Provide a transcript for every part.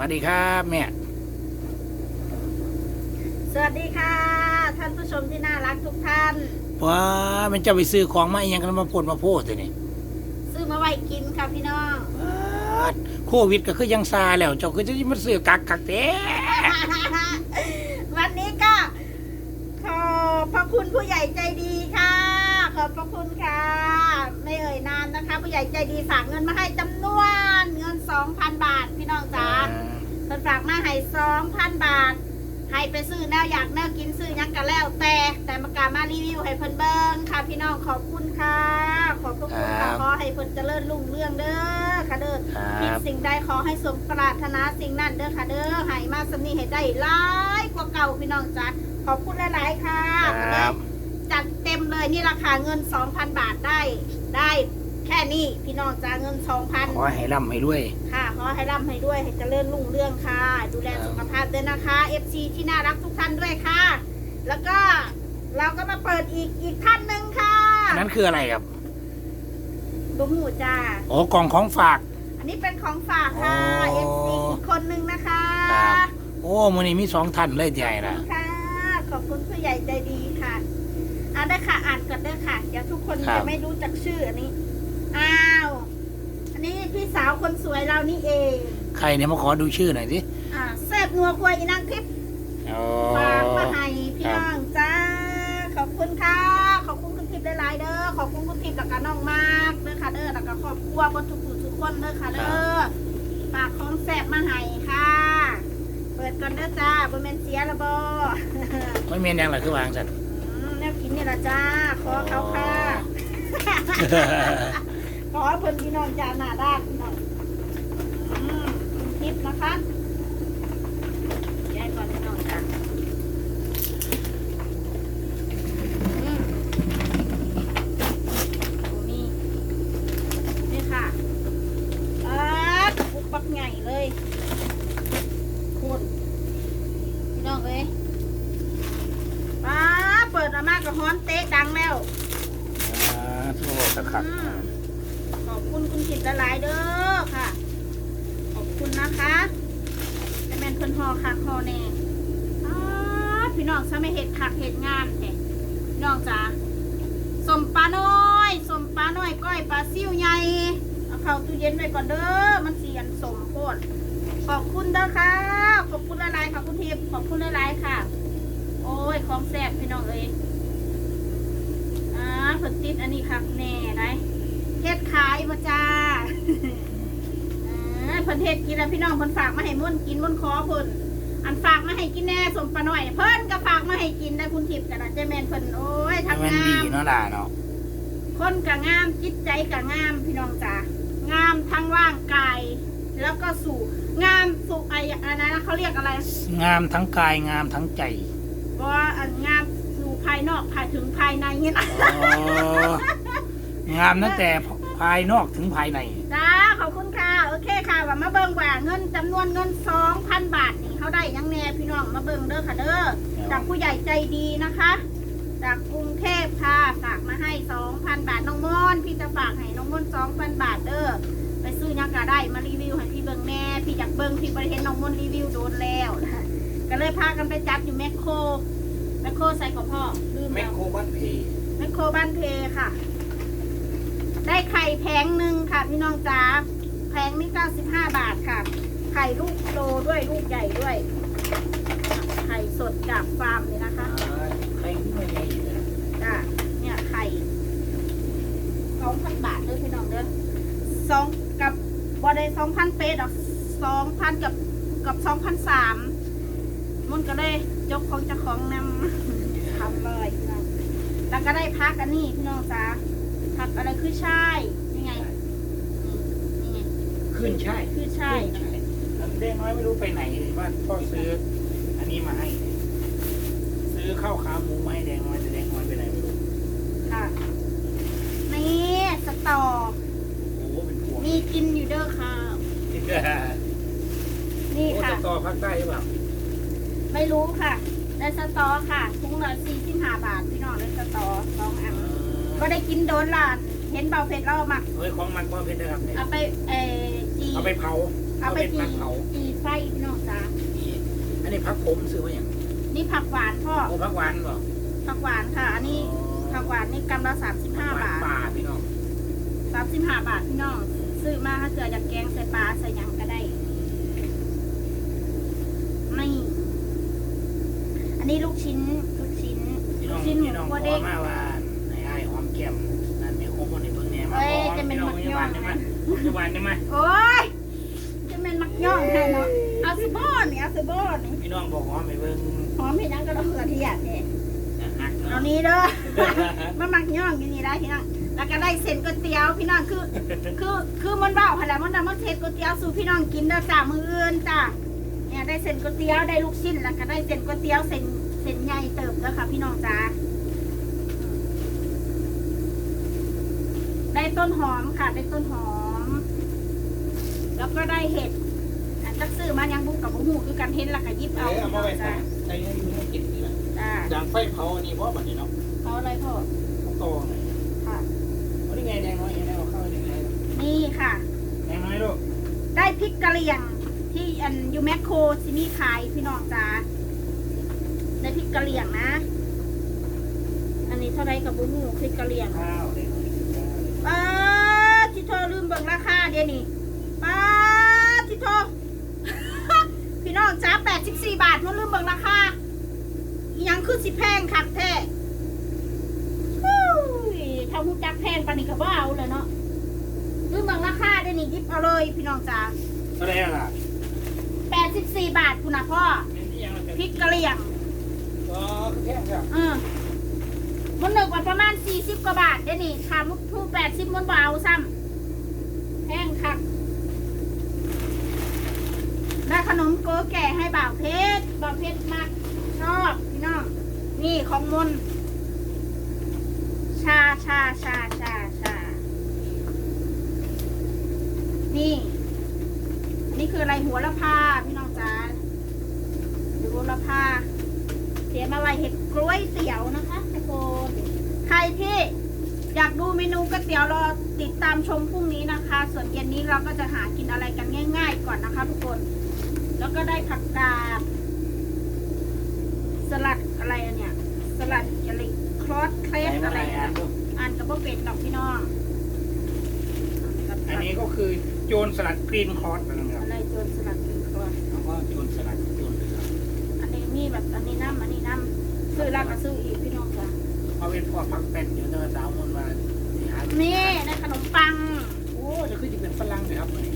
วัสดีครับแม่ สวัสดีค่ะ ท่านผู้ชมที่น่ารักทุกท่าน ว้ามันจะไปซื้อของมาอหยังกันมาพ่นมาโพดตัวนี่ซื้อมาไว้กินค่ะพี่น้องว้าโควิดก็คือยังซาแล้ว เจ้าคือจะมาซื้อกักกักเต้วันนี้ก็ขอบพระคุณผู้ใหญ่ใจดีค่ะข อบพระคุณค่ะ ไม่เอ่ยนามนะคะ ผู้ใหญ่ใจดีฝากเงินมาให้จำนวนเงิน 2,000 บาท พี่น้องจ๋าเพิ่นฝากมาให้สองพันบาท ให้ไปซื้อแนวอยากแนวกินซื้อหยังกันแล้วแต่ แต่มากามารีวิวให้เพิ่นเบิ่งค่ะ พี่น้องขอบคุณค่ะ ขอบพระคุณค่ะขอให้เพิ่นเจริญรุ่งเรืองเด้อค่ะเด้อคคิดรับสิ่งใดขอให้สมปรารถนาสิ่งนั้นเด้อค่ะเด้อให้มาสำนีให้ได้หลายกว่าเก่าพี่น้องจ้ะขอบคุณหลาย ๆ ค่ะครับจัดเต็ มเลยนี่ราคาเงิน 2,000 บาทได้ ได้แค่นี้พี่น้องจ้าเงิน 2,000 ขอให้ร่ำให้ด้วย ค่ะขอให้ร่ำให้ด้วยให้เจริญรุ่งเรืองค่ะ ดูแลครับสุขภาพด้วยนะคะ FC ที่น่ารักทุกท่านด้วยค่ะ แล้วก็เราก็มาเปิดอีกอีกท่านหนึ่งค่ะอันนั้นคืออะไรครับบุ้งหูจ้า โอ้กล่องของฝาก อันนี้เป็นของฝากค่ะ อ๋อ FC อีกคนหนึ่งนะคะ ครับโอ้มือนี้มีสองท่านเลยใหญ่นะค่ะ ขอบคุณผู้ใหญ่ใจดีค่ะ อ่าได้ค่ะอ่านก่อนเด้อค่ะ เดี๋ยวทุกคนจะไม่รู้จักชื่ออันนี้ อ้าว อันนี้พี่สาวคนสวยเรานี่เอง ใครเนี่ยมาขอดูชื่อหน่อยสิอ่าแซ่บนัวครัวอีนางคลิปโอ้ฝากมาให้พี่น้องจ้า ขอบคุณค่ะ ขอบคุณคุณทิพย์หลายๆเด้อ ขอบคุณคุณทิพย์แล้วก็น้องมากเด้อค่ะเด้อแล้วก็ครอบครัวบนทุกผู้ทุกคนเด้อค่ะเด้อ ฝากของแซ่บมาให้ค่ะ เปิดก่อนเด้อจ้าบนเมนเสียละบอ ไม่เมียนยังหรอคือวางสันมแนว กินนี่ละจ้า ขอเขาค่ะ ขอให้เพิ่นพี่น้องจ้าหน้าด้านพี่น้องอืมคุณทิพย์นะคะแยกก่อนพี่น้องจ้า อืมนี่นี่ค่ะปัดปุกปักใหญ่เลยคุณพี่น้องเอ้ยป้าเปิดออกมาก็ฮ้อนเตะดังแล้ว อ่าทั่วตะขัก อืมขอบคุณคุณจิตละลายเด้อค่ะ ขอบคุณ นะคะแต่แม่นเพิ่นหอคักหอแน่อพี่น้องซะไม่เห็ดคักเห็ดงามแท้น้องจ๋าสมปลาน้อยสมปลาน้อยก้อยปลาซิ่วใหญ่เอาเข้าตู้เย็นไว้ก่อนเด้อมันเสียนสมโคตรขอบคุณเด้อค่ะขอบคุณละลายค่ะคุณทิพย์ขอบคุณละลายค่ะ โอ้ยของแซ่บพี่น้องเอ้ยอ่าผลติดอันนี้คักแน่ได้เฮ็ดขายบ่จ้า เพิ่นเฮ็ดกินแล้วพี่น้องเพิ่นฝากมาให้มุ่นกินมุ่นคอเพิ่นอันฝากมาให้กินแน่สมปลาหน่อย เพิ่นก็ฝากมาให้กินได้คุณทิพย์กันนะเจแม่นเพิ่นโอ้ยทั้งมันงาดีมเนาะล่ะเนาะคนก็งามจิตใจก็งามพี่น้องจ้างามทั้งร่างกาย แล้วก็สู่งามสู่ไอ้อันนั้นนะเขาเรียกอะไร งามทั้งกายงามทั้งใจว่าอันงามสู่ภายนอกภายถึงภายในเนี่ยนะโอ้งามตั้งแต่ภายนอกถึงภายในจ้าขอบคุณค่ะโอ เคค่ะว่ามาเบิ่งว่าเงินจำนวนเงิน2,000บาทนี่เขาได้หยังแน่พี่น้องมาเบิ่งเด้อค่ะเด้อจากผู้ใหญ่ใจดีนะคะ จากกรุงเทพค่ะฝากมาให้2,000บาทน้องม่อนพี่จะฝากให้น้องม่อน2,000บาทเด้อไปซื้อหยังก็ได้มารีวิวให้พี่เบิ่งแน่พี่อยากเบิ่งพี่บริเห็นน้องม่อนรีวิวโดนแล้วนะคะก็เลยพากันไปจับอยู่แมคโครแมคโครใส่กับพ่อลืมแมแล้คว โครบ้านพีแมคโครบ้านเพค่ะ ได้ไข่แพงหนึ่งค่ะพี่น้องจ๋าแพงนี่ 95 บาทค่ะ ไข่ลูกโตด้วยลูกใหญ่ด้วย ไข่สดจากฟาร์มเลยนะคะใครไม่ได้ยินเลยจ้าเนี่ยไข่สองพันบาทเลยพี่น้องเด้อสองกับบอได้สองพันเป๊ดอกสองพันกับกับสองพันสามมันก็เลยจกของเจ้าของนำทำเลยพี่น้องแล้วก็ได้พักอันนี้พี่น้องจ้าพักอะไรคือช่ายนี่ไงนี่ไง ขึ้นใช่คือช่ายใช่แล้วเด้งน้อยไม่รู้ไปไหนบ้านพ่อซื้อ อันนี้มาให้ ซื้อข้าวขาหมูมาให้แดงน้อยแต่แดงน้อยไปไหนไม่รู้ค่ะ นี่สตอโอ้โหเป็นพวงมีกินอยู่เด้อค่ะ นี่โอ้ค่ะ จะต่อภาคใต้หรือเปล่าไม่รู้ค่ะได้สตอค่ะทุงละสี่สิบห้าบาทพี่น้องได้สตอสองอันก็ได้กินโดนละเห็นเบาเผ็ดเราหมักเฮ้ยของมันก็เพชรนะครับเนี่ยเอาไปเออจี เอาไปเผาเอาไปเพชรจีมันเผาจีไฟพักผมซื้อมาอย่างนี่ผักหวานพ่อโอ้พักหวานบ่ผักหวานค่ะ อันนี้ผักหวานนี่กำละสามสิบห้าหวานบาทป่าพี่น้องสามสิบห้าบาทพี่น้องซื้อมาถ้าเกิดอยากแกงใส่ปลาใส่หยังก็ได้นี่อันนี้ลูกชิ้นลูกชิ้นพี่ลูน้อกงชิ้นหมูพี่น้องคั่วขอเด้งมาว่าไอ้ไอ้ายหอมแก้มนั่นไม่คงคนในเบิ่งเนี่ยมาเอ้ยขอจะเป็นพี่น้องมักพย่ยาองบาลได้ไหม นะพยาบาลได้ไหมโอ้ยจะเป็นมักย่องแทนเนาะเอาสบอนนี่เอาสบอนนี่พี่น้องบอกหอมไปเบิ่งหอมเห็นยังก็ต้องกระเทียมเนี่ยนะฮักเอาเนาะนี้เด้อ มันมักย่องอยู่นี่ได้พี่น้องแล้วก็ได้เส้นก๋วยเตี๋ยวพี่น้องคือ คือคือมันเบ้าพนแหละมันทำมันเทศก๋วยเตี๋ยวสู่พี่น้องกินเด้อจ้ามืออื่นจ้าเนี่ยได้เส้นก๋วยเตี๋ยวได้ลูกชิ้นแล้วก็ได้เส้นก๋วยเตี๋ยวเส้นเส้นใหญ่เติมเด้อค่ะพี่น้องจ้าได้ต้นหอมค่ะได้ต้นหอม แล้วก็ได้เห็ดอันจักซื้อมายังบุกกับบุหูคือกันเห็นและก็หยิบเอาเอ้ยเอาพี่มาน้อไว้งใส่จ้าในนี้มีกินนี่แหละจ้าอย่างไฟเผาอันนี้เพราะบัดนี้เนาะเขาอะไรพ่อโตหน่อยค่ะวันนี้ไงแดงน้อยเห็นแล้วเข้าไปยังไงนี่ค่ะ แดงน้อยลูกได้พริกกะเหรี่ยงที่อันยูแมคโครซิมีขายพี่น้องจ้าได้พริกกะเหรี่ยงนะ อันนี้เท่าไรกับบุหูพริกกะเหรี่ยงข้าวแดงน้อยป้าดที่โทรลืมเบิ่งราคาเดี๋ยวนี้ป้าดที่โทร พี่น้องจ้าแปดสิบสี่บาทมันลืมเบิ่งราคาอิหยังคือสิแพงคักแท้ฮู้ยถ้าหูจักแพงปานนี้ก็บ่เอาเลยเนาะลืมเบิ่งราคาเดี๋ยวนี้หยิบเอาเลยพี่น้องจ้าเท่าไหร่ล่ะแปดสิบสี่บาทคุณนะพ่อเป็นที่ยังพริกกะเหรี่ยงอ๋อคือแพงจ้ะเออมันหนึ่งกว่าประมาณสี่สิบกว่าบาทเดี๋ยวนี้ทามุกทูแปดสิบมันเบเอาซ้ำแพงคัก ได้ขนมโกแก่ให้บ่าวเพชรบ่าวเพชรมากชอบพี่น้องนี่ของมนชาชาชาชาชานี่อันนี้คืออะไรหัวละพาพี่น้องจ้าหัวละพาเสียมาไว้เห็ดกล้วยเตี๋ยวนะคะทุกคนใครที่อยากดูเมนูก๋วยเตี๋ยวรอติดตามชมพรุ่งนี้นะคะ ส่วนเย็นนี้เราก็จะหากินอะไรกันง่าย ๆ ก่อนนะคะทุกคน แล้วก็ได้ผักกาด สลัดอะไรอันเนี่ย สลัดอะไรครอสเคลสอะไรอ่าเนี่ยนดูอ่านกับว่าเป็ดดอกพี่น้องอันนี้ก็คือโจรสลัดกรีนคอร์สนะครับอะไรโจรสลัดเป็นครอสแล้วก็โจรสลัดโจรเลยครับอันนี้มีแบบอันนี้น้ำอันนี้น้ำซื้อแล้วก็ซื้ออีกพี่น้องจ้ะเอาเป็นพอพักเป็นเดี๋ยวจะสาวมนมาสิหานี่ในขนมปัง โอ้จะขึ้นจะเป็นฝรั่งเลยครับวันนี้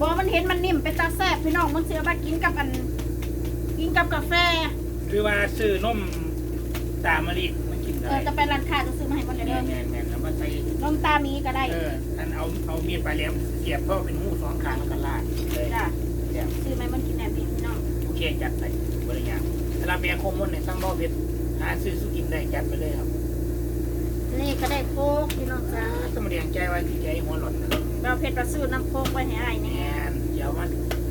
บอมันเห็นมันนิ่มเป็นตาแซ่บพี่น้องมันเสือมากินกับอัน กินกับกาแฟหรือว่าซื้อนมตามมะลิมากินเอได้อจะไปร้านค้าจะซื้อมาให้มันเลยแน่เด้อแน่แน่แล้วมาใส่นมตามีก็ได้เอออันเอาเอาเมียดไปแล้วเสียบเพราะเป็นหูสองขางแล้วก็ลาดเลยจ้ะแซ่บซื้อมาให้มันกินแหนมพี่น้องโอเคจัดไปบริยางสำหรับแบงโคมมนเนี่ยสั่งบ่อเพชรหาซื้อสุกินได้จัดไปเลยครับนี่ก็ได้โคกพี่น้องจ้าสมเรียงใจไว้ที่ใจหัวหล่อนนะครับ เราเพชรประสูน้ำโคกไว้ให้ไอ้ายแนเนี่ยนเดี๋ยวมัน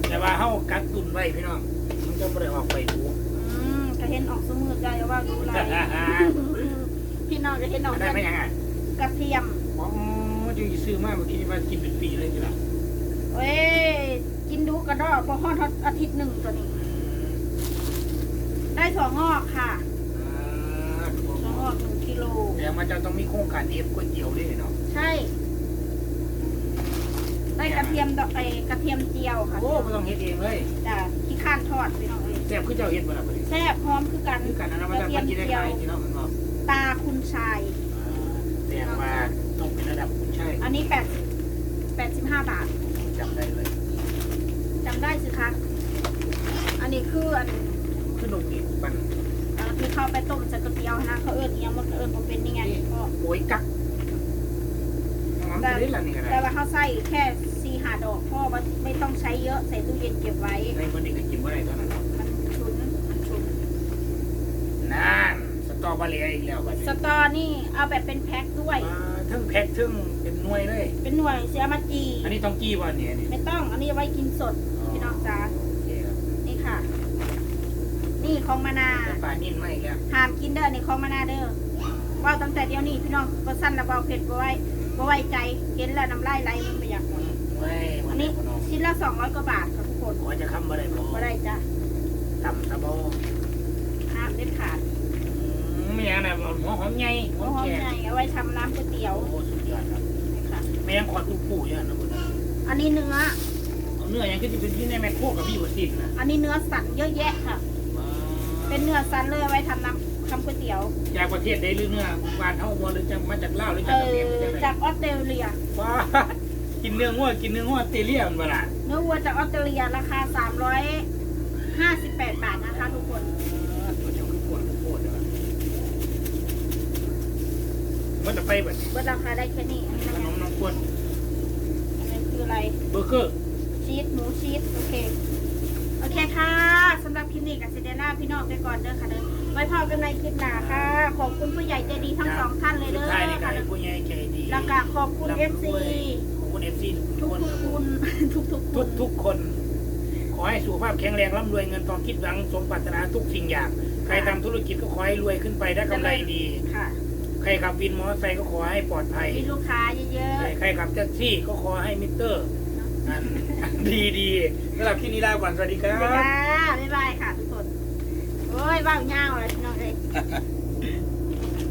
แต่ว่าเฮากักตุนไว้พี่น้อง มันจะบ่ได้ออกไปดูอืมก็เห็นออกสมือใจว่าดูไรพี่น้องจะเห็นออกได้เป็นไหมยังไงกระเทียม อ๋อจะซื้อมาเมื่อกี้ว่ากินเป็นปีเลยทีละเว้ย กินดูกระดอกพอฮอดอาทิตย์หนึ่งตัวนี้ ได้ถั่วงอกค่ะถั่วงอกหนึ่งกิโล เดี๋ยวมันจะต้องมีโครงการเอฟก๋วยเตี๋ยวด้วยเนาะใช่ ได้กระเทียมดอกไอกระเทียมเจียวค่ะโอ้ไม่ต้องเฮ็ดเองเลยจ้ะที่ข้านทอดพี่น้องเอ้ยแซ่บคือเจ้าเฮ็ดบ่ล่ะบัดนี้แซ่บหอมคือกันคือกันนะมันจะมันกินได้ขายที่เนาะมันบอกตาคุณชายแสดงว่าต้องเป็นระดับคุณใช่อันนี้แปดแปดสิบห้าบาทจำได้เลยจำได้สิคะอันนี้คืออันขึ้นลงอีกปันเอ่อที่เข้าไปต้มใส่ก๋วยเตี๋ยวนะเขาเอิญเอียงมันก็เอิญผมเป็นยังไงก็โอยกัก น้ำจะได้ละนี่ก็ได้แต่ว่าเขาใส่แค่สี่หาดอกเพราะว่าไม่ต้องใช้เยอะใส่ตู้เย็นเก็บไว้ ในคนนี้ก็กินบ่ได้เท่านั้นมันชุนมันชุนนั่นสตรอเบอรี่อีกแล้วบัดสนี้ตอนี่เอาแบบเป็นแพ็คด้วย อ่าทั้งแพ็คทั้งเป็นหน่วยเลย เป็นหน่วยเสียมาจีอันนี้ต้องกี้วันนี้นี่ไม่ต้อง อันนี้เอาไว้กินสดพี่น้องจ๋าโอเคครับนี่ค่ะ นี่ของมานาปลานิ่นไม่แล้วห้ามกินเด้อนี่ของมานาเด้อว่าตั้งแต่เดี๋ยวนี้พี่น้องก็สั้นระเบาเผ็ดบ่ไว้ บ่ไว้ใจเก็นแล้วน้ำลายไหลมันไม่อยากหมดอันนี้ชิ้นละสองร้อยกว่าบาทครับทุกคนหัวจะคำอะได้บ่บ่ได้จ้ะต่ำตะโบห้ามเด็ดขาดไม่อย่างไรหัวหอมใหญ่หัวหอมใหญ่เอาไว้ทำน้ำก๋วยเตี๋ยวโอ้สุดยอดครับไม่ยังขอตุ๊กปู่เนี่นะคุณอันนี้เนื้อเนื้อยังก็จะเป็นที่ในแมคโครกับพี่วัตินะอันนี้เนื้อสันเยอะแยะค่ะ เป็นเนื้อสันเลยไว้ทำน้ำ ทำก๋วยเตี๋ยวจากประเทศใดหรือเนื้อวานเท่าวัวหรือจะมาจากลาวหรือเอจากเขมรหรืออจากไหนจากออสเตรเลีย ว้ากินเนื้องัวกินเนื้องัวออสเตรเลียมันเวลาเนื้อวัวจากออสเตรเลียราคา 358 บาทนะคะทุกคน ตัวเจ้าคือปวดปวดเลยมันจะไปแบบเบิดราคาได้แค่นี้อันนี้ขนะนมน้องปวดอันนี้คืออะไร เบอร์เกอร์ ชีสหมูชีสโอเค โอเคค่ะสำหรับคลิปนี้กับเซเดน่าพี่น้องไปก่อนเด้อค่ะเด้อ ไว้พอกันในคลิปหน้าค่ะ ขอบคุณผู้ใหญ่ใจดีทั้งสองท่านเลยสุเด้ดอท้ายในกาค่ะรผู้ใหญ่ใจดีแล้วก็ขอบคุณร่ำรวย FC ขอบคุณเอฟซีทุทุกกคนทุกคุณทุกทุกๆคุทุณกทุกคน ขอให้สุขภาพแข็งแรงร่ำรวยเงินทองคิดหวังสมปรารถนาทุกสิ่งอย่าง ใครทำธุรกิจก็ขอให้รวยขึ้นไปได้กำไรดีค่ะใครขับวินมอเตอร์ไซค์ก็ขอให้ปลอดภัยมีลูกค้าเยอะใครขับแท็กซี่ก็ขอให้มิเตอร์อันอันดีดีสำหรับที่นี้ลาก่อนสวัสดีคๆรับบ๊ายบายค่ะทุกคน โอ้ยว่าวเงาวเลยพี่น้องเลย